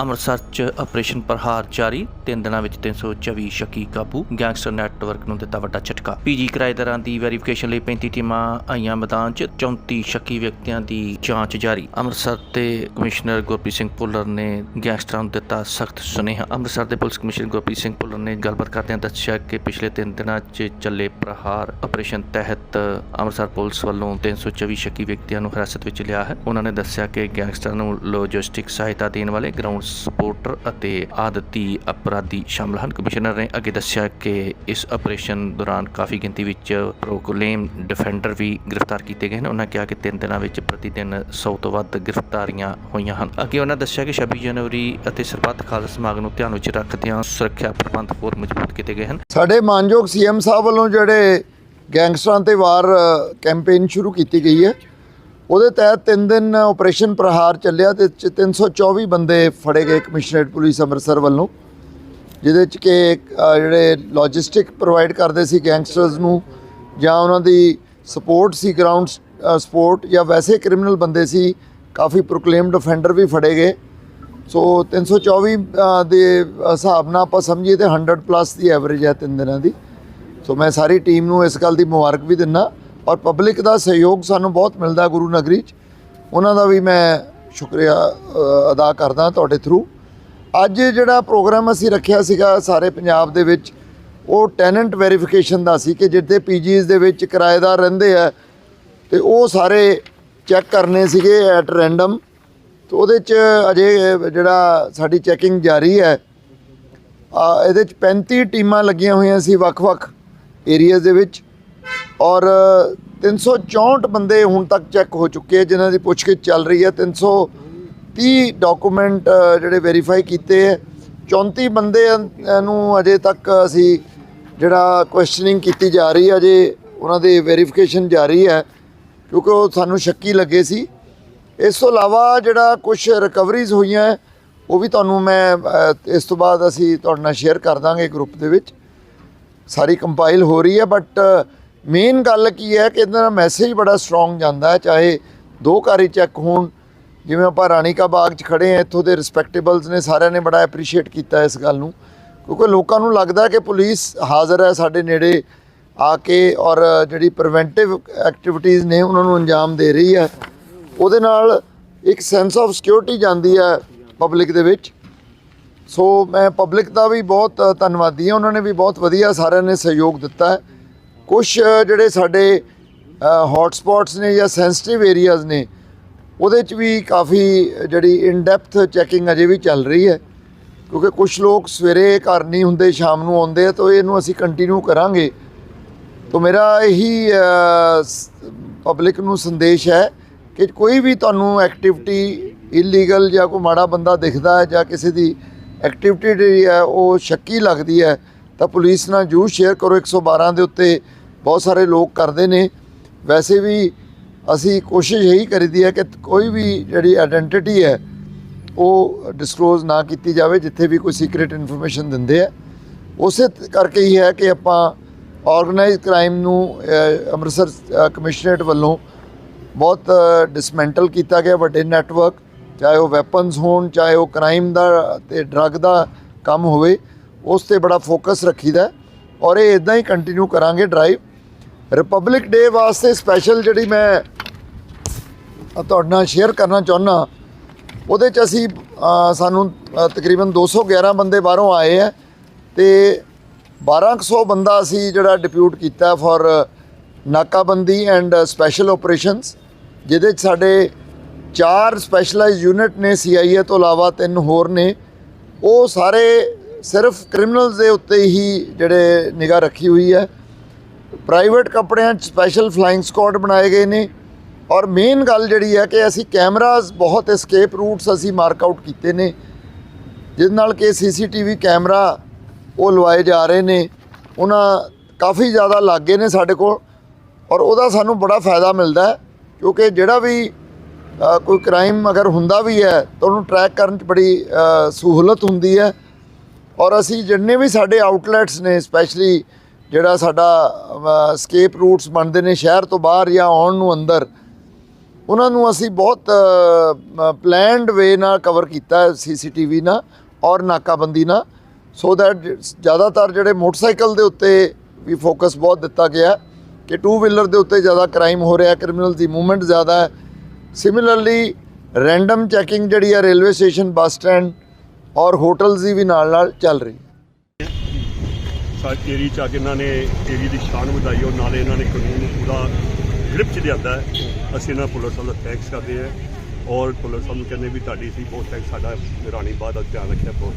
ਅੰਮ੍ਰਿਤਸਰ 'ਚ ਆਪਰੇਸ਼ਨ ਪ੍ਰਹਾਰ ਜਾਰੀ, ਤਿੰਨ ਦਿਨਾਂ ਵਿੱਚ 324 ਸ਼ੱਕੀ ਕਾਬੂ, ਗੈਂਗਸਟਰ ਨੈਟਵਰਕ ਨੂੰ ਦਿੱਤਾ ਵੱਡਾ ਝਟਕਾ। ਪੀਜੀ ਕਿਰਾਏਦਾਰਾਂ ਦੀ ਵੈਰੀਫਿਕੇਸ਼ਨ ਲਈ 35 ਟੀਮਾਂ ਆਈਆਂ ਮੈਦਾਨ 'ਚ। 34 ਸ਼ੱਕੀ ਵਿਅਕਤੀਆਂ ਦੀ ਜਾਂਚ ਜਾਰੀ। ਅੰਮ੍ਰਿਤਸਰ ਦੇ ਕਮਿਸ਼ਨਰ ਗੁਰਪ੍ਰੀਤ ਸਿੰਘ ਭੁੱਲਰ ਨੇ ਗੈਂਗਸਟਰਾਂ ਨੂੰ ਦਿੱਤਾ ਸਖਤ ਸੁਨੇਹਾ। ਅੰਮ੍ਰਿਤਸਰ ਦੇ ਪੁਲਿਸ ਕਮਿਸ਼ਨਰ ਗੁਰਪ੍ਰੀਤ ਸਿੰਘ ਭੁੱਲਰ ਨੇ ਗੱਲਬਾਤ ਕਰਦਿਆਂ ਦੱਸਿਆ ਕਿ ਪਿਛਲੇ ਤਿੰਨ ਦਿਨਾਂ 'ਚ ਚੱਲੇ ਪ੍ਰਹਾਰ ਆਪਰੇਸ਼ਨ ਤਹਿਤ ਅੰਮ੍ਰਿਤਸਰ ਪੁਲਿਸ ਵੱਲੋਂ 324 ਸ਼ੱਕੀ ਵਿਅਕਤੀਆਂ ਨੂੰ ਹਿਰਾਸਤ ਵਿੱਚ ਲਿਆ ਹੈ। ਉਹਨਾਂ ਨੇ ਦੱਸਿਆ ਕਿ ਗੈਂਗਸਟਰਾਂ ਨੂੰ ਲੌਜਿਸਟਿਕ ਸਹਾਇਤਾ ਦੇਣ ਵਾਲੇ ਗਰਾਊਂਡ ਸਪੋਰਟਰ ਅਤੇ ਆਦਤੀ ਅਪਰਾਧੀ ਸ਼ਾਮਲ ਹਨ। ਕਮਿਸ਼ਨਰ ਨੇ ਅੱਗੇ ਦੱਸਿਆ ਕਿ ਇਸ ਆਪਰੇਸ਼ਨ ਦੌਰਾਨ ਕਾਫੀ ਗਿਣਤੀ ਵਿੱਚ ਪ੍ਰੋਕਲੇਮ ਡਿਫੈਂਡਰ ਵੀ ਗ੍ਰਿਫਤਾਰ ਕੀਤੇ ਗਏ ਹਨ। ਉਹਨਾਂ ਕਿਹਾ ਕਿ ਤਿੰਨ ਦਿਨਾਂ ਵਿੱਚ ਪ੍ਰਤੀ ਦਿਨ 100 ਤੋਂ ਵੱਧ ਗ੍ਰਿਫਤਾਰੀਆਂ ਹੋਈਆਂ ਹਨ। ਅੱਗੇ ਉਹਨਾਂ ਦੱਸਿਆ ਕਿ 26 ਜਨਵਰੀ ਅਤੇ ਸਰਬੱਤ ਖਾਲਸਾ ਸਮਾਗਮ ਨੂੰ ਧਿਆਨ ਵਿੱਚ ਰੱਖਦਿਆਂ ਸੁਰੱਖਿਆ ਪ੍ਰਬੰਧ ਹੋਰ ਮਜ਼ਬੂਤ ਕੀਤੇ ਗਏ ਹਨ। ਸਾਡੇ ਮਾਨਯੋਗ ਸੀਐਮ ਸਾਹਿਬ ਵੱਲੋਂ ਜਿਹੜੇ ਗੈਂਗਸਟਰਾਂ ਤੇ ਵਾਰ ਕੈਂਪੇਨ ਸ਼ੁਰੂ ਕੀਤੀ ਗਈ ਹੈ। ਉਹਦੇ ਤਹਿਤ ਤਿੰਨ ਦਿਨ ਆਪਰੇਸ਼ਨ ਪ੍ਰਹਾਰ ਚੱਲਿਆ ਤੇ ਚ 324 ਬੰਦੇ ਫੜੇ ਗਏ ਕਮਿਸ਼ਨਰੇਟ ਪੁਲਿਸ ਅੰਮ੍ਰਿਤਸਰ ਵੱਲੋਂ। ਜਿਹਦੇ ਚ ਕਿ ਜਿਹੜੇ ਲੌਜਿਸਟਿਕ ਪ੍ਰੋਵਾਈਡ ਕਰਦੇ ਸੀ ਗੈਂਗਸਟਰਸ ਨੂੰ ਜਾਂ ਉਹਨਾਂ ਦੀ ਸਪੋਰਟ ਸੀ ਗਰਾਊਂਡ ਸਪੋਰਟ ਜਾਂ ਵੈਸੇ ਕ੍ਰਿਮੀਨਲ ਬੰਦੇ ਸੀ ਕਾਫੀ ਪ੍ਰੋਕਲੇਮਡ ਅਫੈਂਡਰ ਵੀ ਫੜੇ ਗਏ। ਸੋ 324 ਅ, ਦੇ ਹਿਸਾਬ ਨਾਲ ਆਪਾਂ ਸਮਝੀਏ ਤੇ 100 ਪਲੱਸ ਦੀ ਐਵਰੇਜ ਹੈ ਤਿੰਨ ਦਿਨਾਂ ਦੀ। ਸੋ ਮੈਂ ਸਾਰੀ ਟੀਮ ਨੂੰ ਇਸ ਗੱਲ ਦੀ ਮੁਬਾਰਕ ਵੀ ਦਿੰਦਾ ਔਰ ਪਬਲਿਕ ਦਾ ਸਹਿਯੋਗ ਸਾਨੂੰ ਬਹੁਤ ਮਿਲਦਾ ਗੁਰੂ ਨਗਰੀ 'ਚ। ਉਹਨਾਂ ਦਾ ਵੀ ਮੈਂ ਸ਼ੁਕਰੀਆ ਅਦਾ ਕਰਦਾ ਤੁਹਾਡੇ ਥਰੂ ਅੱਜ ਜਿਹੜਾ ਪ੍ਰੋਗਰਾਮ ਅਸੀਂ ਰੱਖਿਆ ਸੀਗਾ ਸਾਰੇ ਪੰਜਾਬ ਦੇ ਵਿੱਚ, ਉਹ ਟੈਨੈਂਟ ਵੈਰੀਫਿਕੇਸ਼ਨ ਦਾ ਸੀ ਕਿ ਜਿੱਥੇ ਪੀਜੀਜ਼ ਦੇ ਵਿੱਚ ਕਿਰਾਏਦਾਰ ਰਹਿੰਦੇ ਆ, ਤੇ ਉਹ ਸਾਰੇ ਚੈੱਕ ਕਰਨੇ ਸੀਗੇ ਐਟ ਰੈਂਡਮ ਤੇ ਉਹਦੇ 'ਚ ਅਜੇ ਜਿਹੜਾ ਸਾਡੀ ਚੈਕਿੰਗ ਜਾਰੀ ਹੈ ਇਹਦੇ 'ਚ 35 ਟੀਮਾਂ ਲੱਗੀਆਂ ਹੋਈਆਂ ਸੀ ਵੱਖ-ਵੱਖ ਏਰੀਆਜ਼ ਦੇ ਵਿੱਚ, ਔਰ 364 ਬੰਦੇ ਹੁਣ ਤੱਕ ਚੈੱਕ ਹੋ ਚੁੱਕੇ ਆ, ਜਿਨ੍ਹਾਂ ਦੀ ਪੁੱਛਗਿੱਛ ਚੱਲ ਰਹੀ ਹੈ। 330 ਡਾਕੂਮੈਂਟ ਜਿਹੜੇ ਵੈਰੀਫਾਈ ਕੀਤੇ ਹੈ। 34 ਬੰਦੇ ਨੂੰ ਅਜੇ ਤੱਕ ਅਸੀਂ ਜਿਹੜਾ ਕੁਐਸਚਨਿੰਗ ਕੀਤੀ ਜਾ ਰਹੀ ਹੈ, ਅਜੇ ਉਹਨਾਂ ਦੀ ਵੈਰੀਫਿਕੇਸ਼ਨ ਜਾਰੀ ਹੈ, ਕਿਉਂਕਿ ਉਹ ਸਾਨੂੰ ਸ਼ੱਕੀ ਲੱਗੇ ਸੀ। ਇਸ ਤੋਂ ਇਲਾਵਾ ਜਿਹੜਾ ਕੁਝ ਰਿਕਵਰੀਜ਼ ਹੋਈਆਂ ਉਹ ਵੀ ਤੁਹਾਨੂੰ ਮੈਂ ਇਸ ਤੋਂ ਬਾਅਦ ਅਸੀਂ ਤੁਹਾਡੇ ਨਾਲ ਸ਼ੇਅਰ ਕਰ ਦਾਂਗੇ ਗਰੁੱਪ ਦੇ ਵਿੱਚ। ਸਾਰੀ ਕੰਪਾਈਲ ਹੋ ਰਹੀ ਹੈ ਬਟ ਮੇਨ ਗੱਲ ਕੀ ਹੈ ਕਿ ਇਹਦਾ ਮੈਸੇਜ ਬੜਾ ਸਟਰੋਂਗ ਜਾਂਦਾ ਹੈ, ਚਾਹੇ ਦੋ ਕਾਰੀ ਚੈੱਕ ਹੋਣ ਜਿਵੇਂ ਆਪਾਂ ਰਾਣੀ ਕਾ ਬਾਗ 'ਚ ਖੜੇ ਆ ਇੱਥੋਂ ਦੇ ਰਿਸਪੈਕਟੇਬਲਸ ਨੇ ਸਾਰਿਆਂ ਨੇ ਬੜਾ ਐਪਰੀਸ਼ੀਏਟ ਕੀਤਾ ਇਸ ਗੱਲ ਨੂੰ। ਕਿਉਂਕਿ ਲੋਕਾਂ ਨੂੰ ਲੱਗਦਾ ਕਿ ਪੁਲਿਸ ਹਾਜ਼ਰ ਹੈ ਸਾਡੇ ਨੇੜੇ ਆ ਕੇ ਔਰ ਜਿਹੜੀ ਪ੍ਰੀਵੈਂਟਿਵ ਐਕਟੀਵਿਟੀਜ਼ ਨੇ ਉਹਨਾਂ ਨੂੰ ਅੰਜਾਮ ਦੇ ਰਹੀ ਹੈ। ਉਹਦੇ ਨਾਲ ਇੱਕ ਸੈਂਸ ਆਫ ਸਿਕਿਉਰਿਟੀ ਜਾਂਦੀ ਹੈ ਪਬਲਿਕ ਦੇ ਵਿੱਚ। ਸੋ ਮੈਂ ਪਬਲਿਕ ਦਾ ਵੀ ਬਹੁਤ ਧੰਨਵਾਦੀ ਹਾਂ। ਉਹਨਾਂ ਨੇ ਵੀ ਬਹੁਤ ਵਧੀਆ ਸਾਰਿਆਂ ਨੇ ਸਹਿਯੋਗ ਦਿੱਤਾ ਹੈ। ਕੁਝ ਜਿਹੜੇ ਸਾਡੇ ਹੌਟ ਨੇ ਜਾਂ ਸੈਂਸਿਟਿਵ ਏਰੀਆਜ਼ ਨੇ ਉਹਦੇ 'ਚ ਵੀ ਕਾਫੀ ਜਿਹੜੀ ਇਨ ਡੈਪਥ ਚੈਕਿੰਗ ਅਜੇ ਵੀ ਚੱਲ ਰਹੀ ਹੈ, ਕਿਉਂਕਿ ਕੁਝ ਲੋਕ ਸਵੇਰੇ ਘਰ ਨਹੀਂ ਹੁੰਦੇ, ਸ਼ਾਮ ਨੂੰ ਆਉਂਦੇ ਆ, ਤਾਂ ਇਹਨੂੰ ਅਸੀਂ ਕੰਟੀਨਿਊ ਕਰਾਂਗੇ। ਤਾਂ ਮੇਰਾ ਇਹੀ ਪਬਲਿਕ ਨੂੰ ਸੰਦੇਸ਼ ਹੈ ਕਿ ਕੋਈ ਵੀ ਤੁਹਾਨੂੰ ਐਕਟੀਵਿਟੀ ਇਲੀਗਲ ਜਾਂ ਕੋਈ ਮਾੜਾ ਬੰਦਾ ਦਿਖਦਾ ਹੈ ਜਾਂ ਕਿਸੇ ਦੀ ਐਕਟੀਵਿਟੀ ਜਿਹੜੀ ਹੈ, ਉਹ ਸ਼ੱਕੀ ਲੱਗਦੀ ਹੈ, ਤਾਂ ਪੁਲਿਸ ਨਾਲ ਜੂ ਸ਼ੇਅਰ ਕਰੋ। 112 ਦੇ ਉੱਤੇ ਬਹੁਤ ਸਾਰੇ ਲੋਕ ਕਰਦੇ ਨੇ। ਵੈਸੇ ਵੀ ਅਸੀਂ ਕੋਸ਼ਿਸ਼ ਇਹੀ ਕਰੀਦੀ ਹੈ ਕਿ ਕੋਈ ਵੀ ਜਿਹੜੀ ਆਇਡੈਂਟੀਟੀ ਹੈ, ਉਹ ਡਿਸਕਲੋਜ਼ ਨਾ ਕੀਤੀ ਜਾਵੇ, ਜਿੱਥੇ ਵੀ ਕੋਈ ਸੀਕ੍ਰੀਟ ਇਨਫੋਰਮੇਸ਼ਨ ਦਿੰਦੇ ਆ। ਉਸੇ ਕਰਕੇ ਹੀ ਹੈ ਕਿ ਆਪਾਂ ਆਰਗੇਨਾਈਜ਼ ਕ੍ਰਾਈਮ ਨੂੰ ਅੰਮ੍ਰਿਤਸਰ ਕਮਿਸ਼ਨਰੇਟ ਵੱਲੋਂ ਬਹੁਤ ਡਿਸਮੈਂਟਲ ਕੀਤਾ ਗਿਆ। ਵੱਡੇ ਨੈਟਵਰਕ ਚਾਹੇ ਉਹ ਵੈਪਨਸ ਹੋਣ, ਚਾਹੇ ਉਹ ਕ੍ਰਾਈਮ ਦਾ ਤੇ ਡਰੱਗ ਦਾ ਕੰਮ ਹੋਵੇ, ਉਸ ਤੇ ਬੜਾ ਫੋਕਸ ਰੱਖੀਦਾ ਹੈ। ਔਰ ਇਹ ਇਦਾਂ ਹੀ ਕੰਟੀਨਿਊ ਕਰਾਂਗੇ ਡਰਾਈਵ ਰਿਪਬਲਿਕ ਡੇ ਵਾਸਤੇ ਸਪੈਸ਼ਲ ਜਿਹੜੀ ਮੈਂ ਤੁਹਾਡੇ ਨਾਲ ਸ਼ੇਅਰ ਕਰਨਾ ਚਾਹੁੰਦਾ ਉਹਦੇ ਚ ਅਸੀਂ ਅ, ਸਾਨੂੰ ਅ, ਤਕਰੀਬਨ 211 ਬੰਦੇ ਬਾਹਰੋਂ ਆਏ ਆ ਤੇ 1200 ਬੰਦਾ ਅਸੀਂ ਜਿਹੜਾ ਡਿਪਿਊਟ ਕੀਤਾ for nakabandi and special operations ਜਿਹਦੇ ਚ ਸਾਡੇ ਚਾਰ ਸਪੈਸ਼ਲਾਈਜ਼ ਯੂਨਿਟ ਨੇ ਸੀਆਈਏ ਤੋਂ ਇਲਾਵਾ ਤਿੰਨ ਹੋਰ ਨੇ। ਉਹ ਸਾਰੇ ਸਿਰਫ ਕ੍ਰਿਮੀਨਲਸ ਦੇ ਉੱਤੇ ਹੀ ਜਿਹੜੇ ਨਿਗਾਹ ਰੱਖੀ ਹੋਈ ਹੈ। ਪ੍ਰਾਈਵੇਟ ਕੱਪੜਿਆਂ 'ਚ ਸਪੈਸ਼ਲ ਫਲਾਈਂਗ ਸਕੁਆਡ ਬਣਾਏ ਗਏ ਨੇ। ਔਰ ਮੇਨ ਗੱਲ ਜਿਹੜੀ ਹੈ ਕਿ ਅਸੀਂ ਕੈਮਰਾਜ਼ ਬਹੁਤ ਐਸਕੇਪ ਰੂਟਸ ਅਸੀਂ ਮਾਰਕ ਆਊਟ ਕੀਤੇ ਨੇ ਜਿਸ ਨਾਲ ਕਿ ਸੀਸੀਟੀਵੀ ਕੈਮਰਾ ਉਹ ਲਵਾਏ ਜਾ ਰਹੇ ਨੇ, ਉਹਨਾਂ ਕਾਫੀ ਜ਼ਿਆਦਾ ਲੱਗੇ ਨੇ ਸਾਡੇ ਕੋਲ ਔਰ ਉਹਦਾ ਸਾਨੂੰ ਬੜਾ ਫਾਇਦਾ ਮਿਲਦਾ ਹੈ, ਕਿਉਂਕਿ ਜਿਹੜਾ ਵੀ ਕੋਈ ਕ੍ਰਾਈਮ ਅਗਰ ਹੁੰਦਾ ਵੀ ਹੈ ਤਾਂ ਉਹਨੂੰ ਟਰੈਕ ਕਰਨ 'ਚ ਬੜੀ ਸਹੂਲਤ ਹੁੰਦੀ ਹੈ ਔਰ ਅਸੀਂ ਜਿੰਨੇ ਵੀ ਸਾਡੇ ਆਊਟਲੈਟਸ ਨੇ ਸਪੈਸ਼ਲੀ ਜਿਹੜਾ ਸਾਡਾ ਸਕੇਪ ਰੂਟਸ ਬਣਦੇ ਨੇ ਸ਼ਹਿਰ ਤੋਂ ਬਾਹਰ ਜਾਂ ਆਉਣ ਨੂੰ ਅੰਦਰ ਉਹਨਾਂ ਨੂੰ ਅਸੀਂ ਬਹੁਤ ਪਲੈਨਡ ਵੇ ਨਾਲ ਕਵਰ ਕੀਤਾ ਹੈ ਸੀਸੀਟੀਵੀ ਨਾਲ ਔਰ ਨਾਕਾਬੰਦੀ ਨਾਲ। ਸੋ ਦੈਟ ਜ਼ਿਆਦਾਤਰ ਜਿਹੜੇ ਮੋਟਰਸਾਈਕਲ ਦੇ ਉੱਤੇ ਵੀ ਫੋਕਸ ਬਹੁਤ ਦਿੱਤਾ ਗਿਆ ਕਿ ਟੂ ਵੀਲਰ ਦੇ ਉੱਤੇ ਜ਼ਿਆਦਾ ਕ੍ਰਾਈਮ ਹੋ ਰਿਹਾ ਕ੍ਰਿਮੀਨਲ ਦੀ ਮੂਵਮੈਂਟ ਜ਼ਿਆਦਾ ਹੈ। ਸਿਮਿਲਰਲੀ ਰੈਂਡਮ ਚੈਕਿੰਗ ਜਿਹੜੀ ਹੈ ਰੇਲਵੇ ਸਟੇਸ਼ਨ ਬੱਸ ਸਟੈਂਡ ਔਰ ਹੋਟਲਸ ਦੀ ਵੀ ਨਾਲ ਨਾਲ ਚੱਲ ਰਹੀ ਹੈ। ਸਾਡੇ 'ਚ ਆ ਕੇ ਇਹਨਾਂ ਨੇ ਏਰੀ ਦੀ ਸ਼ਾਨ ਵਧਾਈ ਉਹ ਨਾਲੇ ਇਹਨਾਂ ਨੇ ਕਾਨੂੰਨ ਪੂਰਾ ਗ੍ਰਿਪ 'ਚ ਲਿਆਂਦਾ ਹੈ। ਅਸੀਂ ਇਹਨਾਂ ਪੁਲਿਸ ਸਾਹਿਬ ਦਾ ਥੈਂਕਸ ਕਰਦੇ ਹਾਂ ਔਰ ਪੁਲਿਸ ਸਾਹਿਬ ਨੂੰ ਕਹਿੰਦੇ ਵੀ ਤੁਹਾਡੀ ਸੀ ਬਹੁਤ ਥੈਂਕਸ ਸਾਡਾ ਰਾਣੀ ਬਾਦ ਦਾ ਧਿਆਨ ਰੱਖਿਆ ਬਹੁਤ।